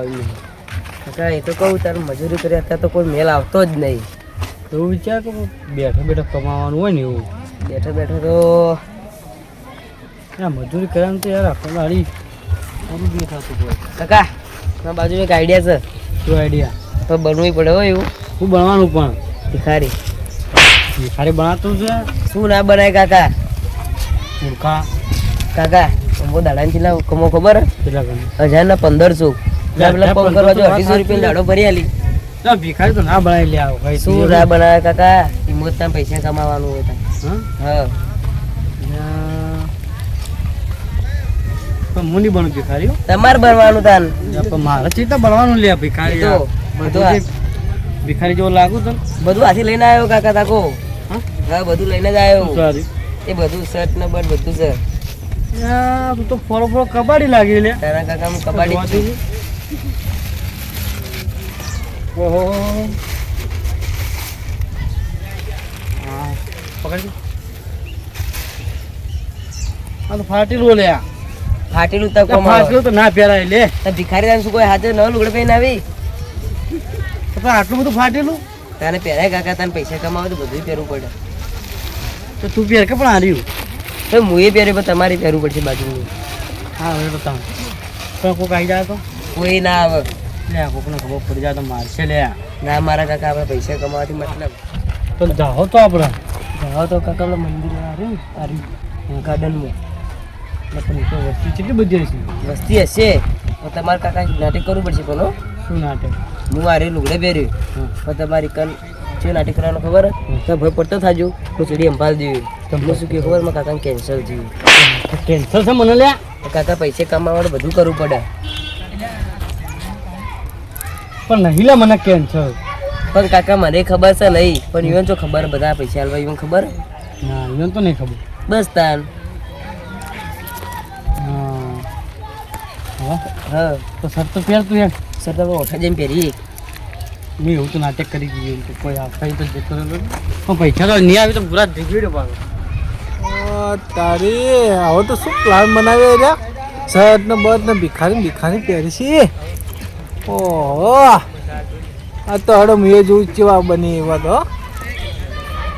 આવી કાકા એ તો કહું તારું મજૂરી કરી અત્યારે તો કોઈ મેલ આવતો જ નહીં. એવું વિચાર કે બેઠો બેઠો કમાવાનું હોય ને એવું? બેઠો બેઠો તો ના મજૂરી કરવાનું તો યાર આપણને હારી સારું બી થતું હોય. કાકા મારા બાજુ એક આઈડિયા છે. શું આઈડિયા તો બનવું પડે હોય એવું. શું બનવાનું પણ? ભિખારી. ભિખારી બનાતું છે? શું ના બનાય કાકા? મૂર્ખા. કાકા બહુ દાડાની છેલ્લા કમો ખબર? કેટલા ગમે? હજાર ના પંદરસો યાર, પેલા કરવા જો અઢીસો રૂપિયા દાડો ભરી આલી. ના ભિખારી તો ના બનાવી લે આવો શું ના બનાવે કાકા? હિંમત ના પૈસા કમાવાનું હોય તાન. હા? હા. પણ હું નહીં બનું ભિખારી તમારે બનવાનું તાન. પણ મારે ચેતા બનવાનું લે ભિખારી એ તો, યાર. બધું ભિખારી જેવો લાગુ તને? બધું હાથી લઈને આવ્યો કાકા તાકો. હા? બધું લઈને જ આવ્યો. એ બધું શર્ટ ને બટ બધું યા, તું ફોરો ફોરો કબાડી લાગી લે. તારા કાકા કબાડી. ઓહો. હા આ તો ફાટેલું લે આ. ફાટેલું કમાવા. ફાટેલું તો ના પહેરાય લે. તો ભિખારી તાન શું કોઈ હાથે ન લુગડે પહેરીને આવી? તો આટલું બધું ફાટેલું? તારે પહેરાય કાકા તાને પૈસા કમાવે તો બધું પહેરવું પડે. તો તું પહેર કે પણ હાર્યું તો હું એ પણ તમારે પહેરવું પડશે બાજુ હા હવે તો તાણ પણ કોઈક આવી જાય તો? કોઈ ના આવે. લે કોકને ખબર પડી જાય તો મારશે લે. ના મારા કાકા આપણે પૈસા કમાવાથી મતલબ. તો જાઓ તો આપણે. જાઓ તો કાકા આપણે મંદિર આવ્યું તારી ગાર્ડનમાં. પણ તો વસ્તી કેટલી બધી હશે? વસ્તી હશે. તો તમારે કાકા નાટક કરવું પડશે પણ શું નાટક? હું આ રે લુગડે પહેર્યું. પણ તમારી કન શું નાટક કરવાનું ખબર? તો ભય પડતો થાજો. હું ચડી અંભાલ દેવી તમને શું કહ્યું ખબર? મારા કાકાને કેન્સર થયું કેન્સલ છે મને લે તો કાકા પૈસે કમાવાનું બધું કરવું પડે. પણ નહીં લા મને કેન્સર પણ કાકા મને ખબર છે નહીં પણ ઈવન જો ખબર બધા પૈસા હાલવા ઈવન ખબર? ના ઈવન તો નહીં ખબર. બસ તાન. હા. હા હા. તો સર તો પહેર તું યાર સર તમે ઓઠા જેમ પહેરી મેં એવું તો નાટક કરી દીધું કે કોઈ આવતા તો જતો રહ્યો પણ પૈસા તો નહીં આવી તો પૂરા જગવી દો પાછો. તારી આવો તો શું પ્લાન બનાવ્યો રહ્યા શર્ટ ને બર્ટ ને ભિખારી ભિખારી પહેરી છે ઓહો. આ તો હડો મેં જોઉં ચેવા બની એવા તો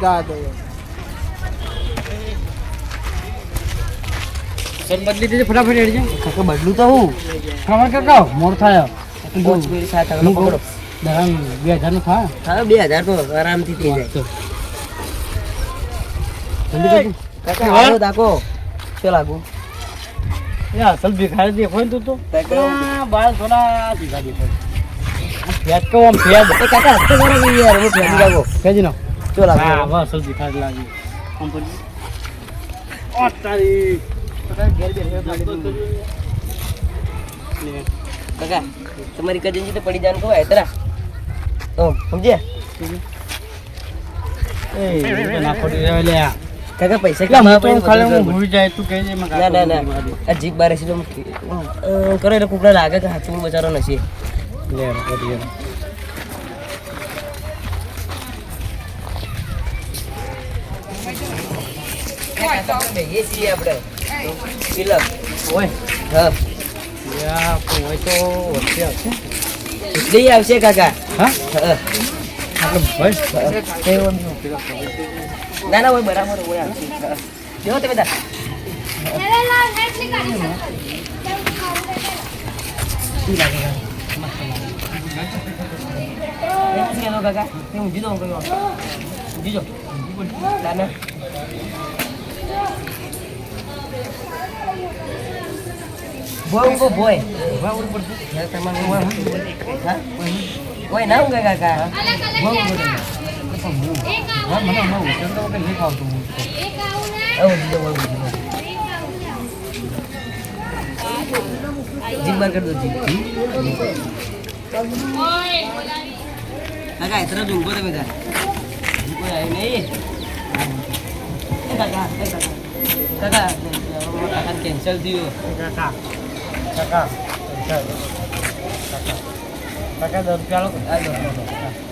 જા તો બદલી દેજે ફટાફટ હેડ જા. કાકા બદલું તો હું. ખબર કાકા મોર થાય. સાથે પકડો. બે હજારનું થાય હા બે હજાર તો આરામથી થઈ જાય. કાકા આવો દાકો શું લાગુ એ અસલ ભિખારી દેખો ને તું તો. બાળ થોડા ભિખારી કહું આમ ફેટ કાકા હસ્તે કરો યાર હું ફેરી લાગો ફેજી નો હા લાગુ? બસ અસલ ભિખારી લાગી. આમ પડી ઓ તારી. કાકા તમારી કજનજી તો પડી જાન કહો તરા. તો સમજ્યા? એ ના પડી રહ્યો લે આ. કાકા પૈસા એટલે હું તો ખાલી હું ભૂલી જાય તું કહી દે ના ના ના. આ જીપ બારે છે તો કરો એટલે કુકડા લાગે કે હાથું બચારો નથી. લે બેહીએ છીએ આપણે તિલક ઓય હા? હોય તો વચ્ચે આવશે એટલી આવશે કાકા હા હા આપણે. ના ના બરાબર, હોય. બેહો તમે દા બોય ઊંઘો બોય તમારે ના ઊંઘે કાકા. બોય ઊંઘો તમે હા મને હમણાં વચન તો નહીં ખાવતું હું એવું જીમ બાર કરી દો જીમ કાકા એતરા ડુંગો તમે જા કોઈ આવી નહીં કાકા કાકા કાકા કેન્સલ થયું કાકા કાકા કાકા કાકા દસ રૂપિયા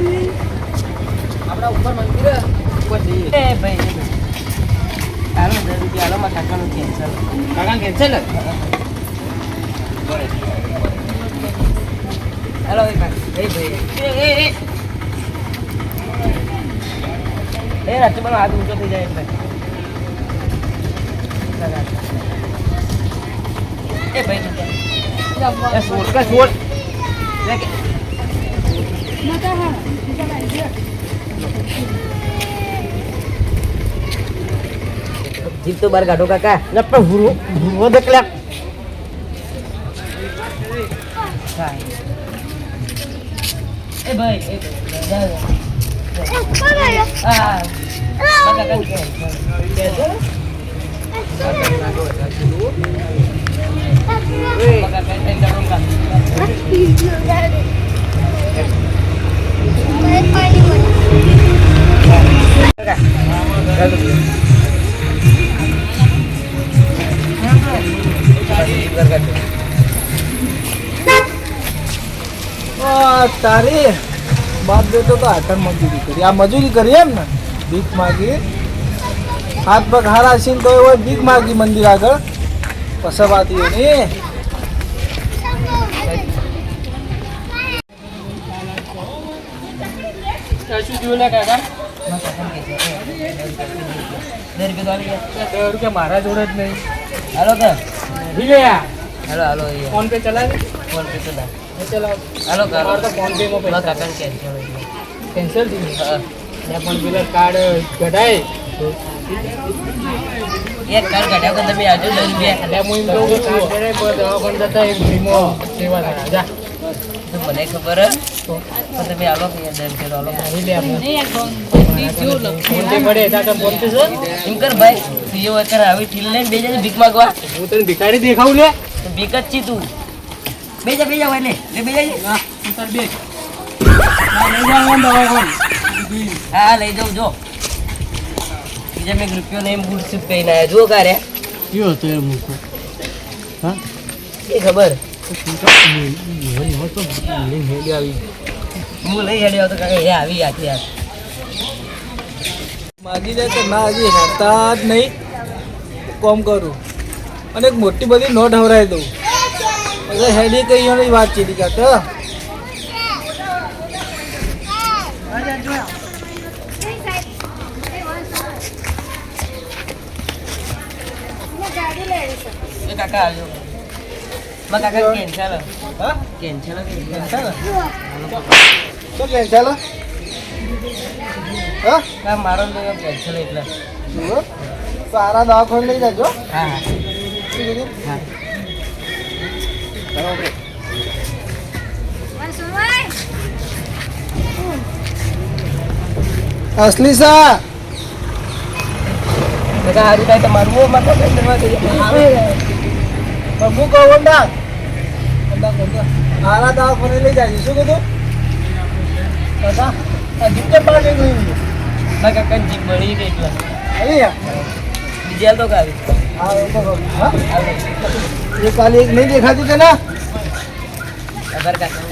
આપણા ઉપર મંદિર ઉપર જઈએ એ ભાઈ હાલો દસ રૂપિયા હાલો મારા કાકાનું કેન્સલ કાકા કેન્સલ હેલો ભાઈ એ પણ હાથ ઊંચો થઈ જાય એટલે એ ભાઈ? એ સોળ કે સોળ લે કે જીપ તો બાર કાઢો કાકા લે પણ હુરવો હુરવો દેખ લે એ ભાઈ એ ભાઈ તારી બાપ બેટો તો આટણ મજૂરી કરી. આ મજૂરી કરી એમ ને? ભીખ માગી. હાથ પગ હારા છે તો હોય ભીખ માગી મંદિર આગળ. પસવાતી એની કાકા. રૂપિયા ગયા મારા જોડે જ નહીં. હાલો કા વિજયા હાલો હાલો ફોન પે ચલાવી. ફોન પે ચલાવ. હાલો તો ફોન પે માં પેલા પૈસા. કેન્સલ કેન્સલ થઈ ગયું હા. પણ પેલા કાર્ડ કઢાય એક કાર્ડ કઢાવ કે તમે આવજો દસ રૂપિયા. એટલે હું એમ કહું કાર્ડ કઢાય પણ દવાખાને જતા એક વીમો સેવા જા. તો મને ખબર જ? તો તમે આલો કે આલો લે આપણે પડે તો છે. એમ કર ભાઈ સીઓ એવો કર આવી ઠીલ લઈને બે જાય ભીખ માંગવા. હું તને ભિખારી દેખાવું લે. ભીખ જ છી તું. બે જા બે જા ભાઈ લે લે બે જા ના તાર બે લઈ જાવ હા હા, લઈ જાઉં જો. બીજા મેં રૂપિયો ને એમ બૂટ સૂટ કહીને આવ્યા જુઓ કારે. કયો તો એ મૂકો? હા? એ ખબર? હેડી હું લઈ હેડ્યો તો કાકા હે આવી આખી યાર માગી તો ના હજી હતા જ નહીં કોમ કરું અને એક મોટી બધી નોટ હવરાઈ દઉં પછી હેડી કઈ એની વાત ચીધી કાકા કાકા આવ્યો માં કાકા કેન્સલ હા કેન્સલ કેન્સલ હા મારો કેન્સલ એટલે સારા દવાખાને લઈ જજો હા. હા શું અસલી સા કાકા હારું તમારું કહો વંડા સારા દવાખાને લઈ જાય શું કીધું કાકા જીપ તો પાણી ગયું ના કાકા જીપ મળી ગઈ એટલે અહીંયા બીજી તો ગાડી હા એ તો. હા એ કાલે એક નહીં દેખાતી કે ના ખબર કાકા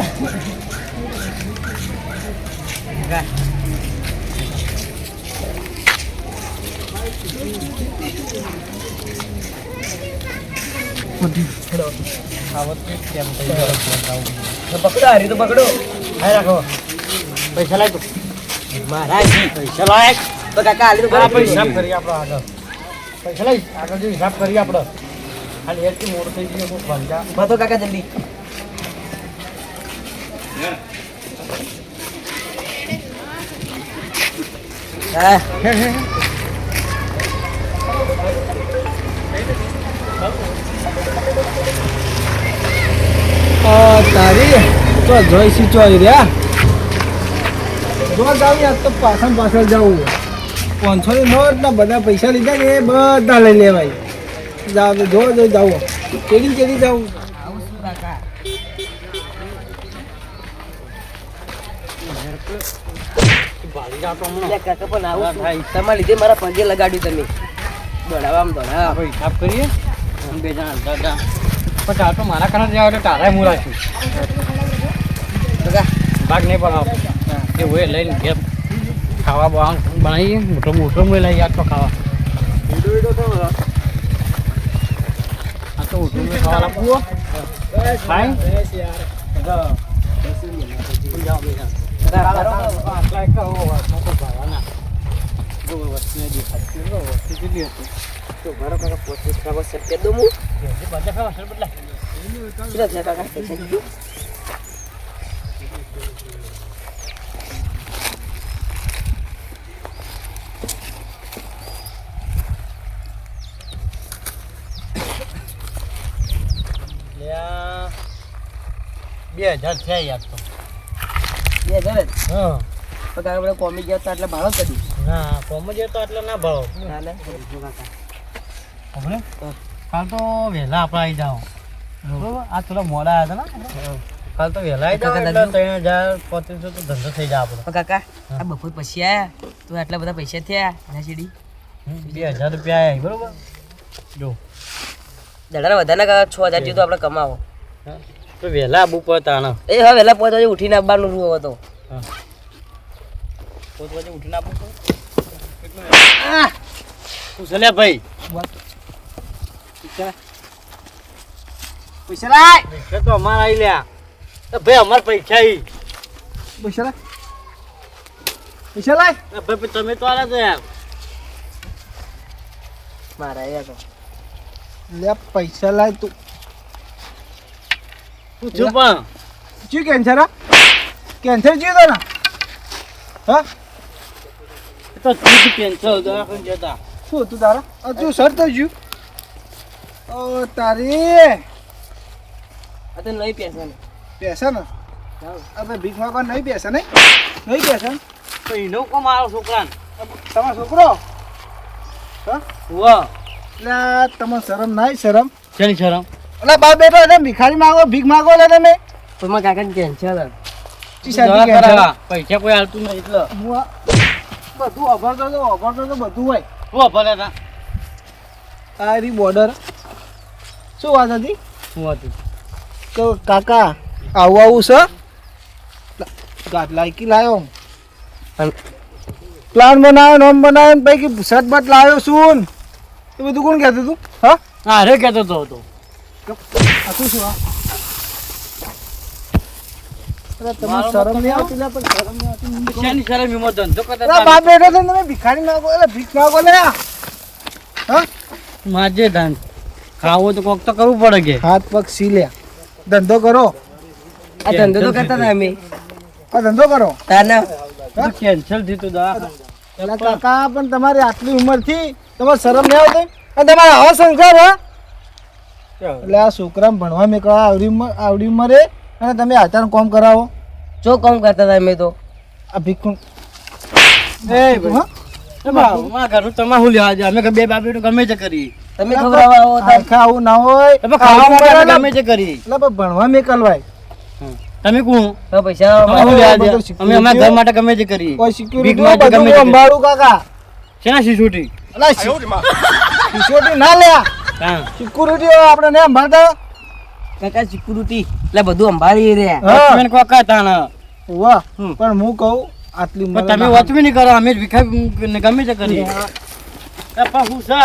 Thank તો પકડો હારી તો પકડો હા રાખો પૈસા લાય તું મહારાજી પૈસા લાય તો કાકા હાલી તો બરાબર બરાબર હિસાબ કરીએ આપણે આગળ પૈસા લઈ આગળ જો હિસાબ કરીએ આપણે ખાલી એટલી મોડ થઈ ગયો હું ફંજા બધો કાકા જલ્દી હા આ તારી તો જોઈશી ચોઈ રહ્યા જો જાવ યાર તો પાછળ પાછળ જવું પાંચસો ની નોટ ને બધા પૈસા લીધા ને એ બધા લઈ લેવાય. જાવ તો જો જો જાવ કેડી કેડી જાવ. તમારા લીધે મારા પગે લગાડ્યું તમે. દોડાવા દોડા આપણે હિસાબ કરીએ. બે જણા દાદા. પણ આ તો મારા કારણે જ આવે તો તારાય હું રાખીશ. ભાગ નહીં પડાવો. એ હોય લઈને ઘેર ખાવા બવા બનાવીએ, મોટો મોટો મેં લઈ આટલો ખાવા. આ તો મોટો મેં ખાવા લાગવું ખાય આટલા એક વસ્તુ દેખાતી વસ્તુ કેટલી હતી? તો મારો કાકા બધા સર કેટલા થયા કાકા બે હજાર થયા યાર તો. બે હજાર જ હા કાકા આપણે કોમી ગયા તો એટલે ભાડો કરી ના કોમી ગયા તો આટલો ના ભાવ ના ના આપણે કાલ તો વહેલા આપણે આવી જાઓ. બરોબર? આ થોડા મોડા આવ્યા હતા ને? કાલ તો વહેલા આવી જાઓ એટલે ત્રણ હજાર પચીસો તો ધંધો થઈ જાય આપણો. કાકા આ બપોર પછી આવ્યા તો આટલા બધા પૈસા થયા એના સીડી? બે હજાર રૂપિયા આવ્યા બરોબર? જો. દડાના વધારે કાકા છ હજાર જેવું તો આપણે કમાવો. તો વહેલા આબુ પડે તાણે એ હવે વહેલા પાંચ વાગે ઉઠીને આવવાનું રૂ હતો હા. પોત વાગે ઉઠીને આપવું કેટલું આહ! છે. પૈસા લાય. પૈસા તો અમારા આવી લ્યા. ભાઈ અમારા પૈસા આવી પૈસા લાય. પૈસા લાય. ભાઈ તમે તો આલા છો યાર મારા તો લે પૈસા લાય તું. શું થયું પણ. શું કેન્સર હા? કેન્સર થયું તને? હા? એ તો કેન્સર જતા. શું હતું તારા? તું સર તો જ્યું. ઓ તારી. આ તો નહીં પૈસા ને. પૈસા ને? આપણે ભીખ માગવા નહીં પૈસા નહીં? નહીં પૈસા તો એનો કોમ મારો છોકરાને? તમારો છોકરો? એટલે તમને શરમ નાય શરમ. શેની શરમ? એટલે બા બેટો એટલે ભિખારી માગો ભીખ માગો લે તમે. પણ મારા કાકાને કેન્સર. પૈસા કોઈ હાલતું નહીં એટલે. હું બધું અભરતો તો અભર તો બધું હોય. શું અભર હતા? આ બોર્ડર. શું વાત હતી? શું હતી? તો કાકા આવું આવું છે? ગાત લાયકી લાયો પ્લાન બનાવ્યો નોમ બનાવ્યો ને પૈકી શર્ટ બટ લાવ્યો શું એ બધું કોણ કહેતો તું હા? હા અરે કહેતો તો હતો. શું શું હતા. બાપ બેઠો છે ને તમે ભિખારી માગો એટલે ભીખ માગો લે હા? માજે ધન. ખાવું તો કોક તો કરવું પડે કે. હાથ પગ સીલ્યા લે. ધંધો કરો. આ ધંધો તો કરતા હતા અમે. આ ધંધો કરો. તાના કેન્સલ થયું દવાખાને. કાકા પણ તમારી આટલી ઉંમરથી તમારે શરમ નહીં આવતી? અને તમારે આવો સંસાર હા? એટલે આ છોકરા ભણવા મેકવા આવડી ઉંમર આવડી ઉંમરે અને તમે આચાર કોમ કરાવો. જો કોમ કરતા હતા અમે તો. આ ભીખું. એ ભાઈ. હા? એ બાપુ, મારા તમારું લેવા દે અમે બે બાપી ગમે તે કરી તમે ખવડાવવા આવો હતા આખા આવું ના હોય તમે ખાવા માટે આવું અમે ગમે તે કરી? એટલે પણ ભણવા મેકલવાય. તમે કોણ? તો પૈસા અમે અમારા ઘર માટે ગમે તે કરી. કોઈ સિક્યુરિટી માટે ગમે કરી. સંભાળું કાકા. શેના શિશુટી એટલે સિક્યુરિટી ના લે હા. સિક્યુરિટી આપણે ને સંભાળતા. કાકા સિક્યુરિટી એટલે બધું રહ્યા હા. વોચમેન કોકા તાણ? વાહ પણ હું કહું આટલી પણ તમે વાત બી નહીં કરો અમે જ ભીખા ગમે છે કરી હું. છે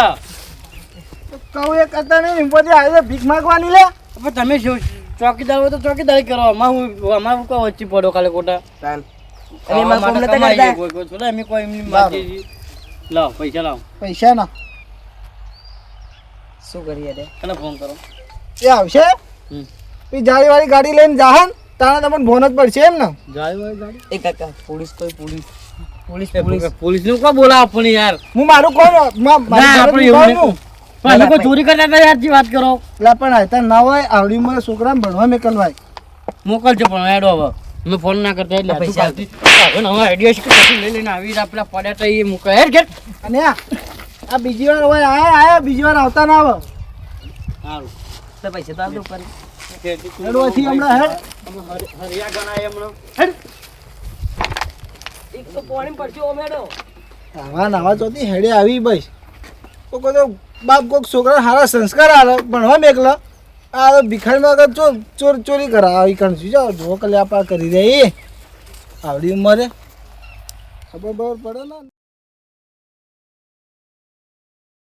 કહું એ કરતા નહીં પછી આવી ભીખ માગવાની લે. હવે તમે ચોકીદાર હોય તો ચોકીદારી કરો. અમાર હું અમાર હું કોઈ વચ્ચે પડો કાલે ખોટા. અમે કોઈ એમની. પૈસા લાવો. પૈસા ના. શું કરીએ રે કને ફોન કરો. એ આવશે? એ જાળી વાળી ગાડી લઈને જાહન તાણે તમને ફોન જ પડશે એમ ને. જાય હોય ગાડી? એ કાકા પોલીસ તો પોલીસ. Police police. પોલીસ. નું કોણ બોલાવ આપણને યાર? હું મારું કોણ મા- આપણે એવું કોણ નહીં. હું? પણ અમે ચોરી કરતા હતા યાર જે વાત કરો. એટલે પણ આયતા ના હોય આવડી ઉંમરે છોકરા ભણવા મેકલવાય મોકલજો પણ એડો હવે. અમે ફોન ના કરતા એટલે પૈસા આવતી હવે નવા આઈડિયા છે કે પછી લઈ લઈને આવી જ પેલા પડ્યા તો એ મૂકે. હેર ઘેર અને આ આ બીજી વાર હોય આયા આયા બીજી વાર આવતા ના આવે સારું તો પૈસા તો આલ દો ઉપર હેડવાથી હમણાં હેડ. હરિયા ગણાય હમણાં એક તો પાણી પડશે ઓ મેડો આવા નાવા જોતી હેડે આવી બસ. તો કોઈ બાપ કોઈક છોકરા સારા સંસ્કાર આવે ભણવા મેકલા. આ ભિખારીમાં આગળ ચોર ચોર ચોરી કરા. આવી કણ છું? જાઓ જો કલ્યાપા કરી રહી. આવડી ઉંમરે. ખબર બબર પડે ને?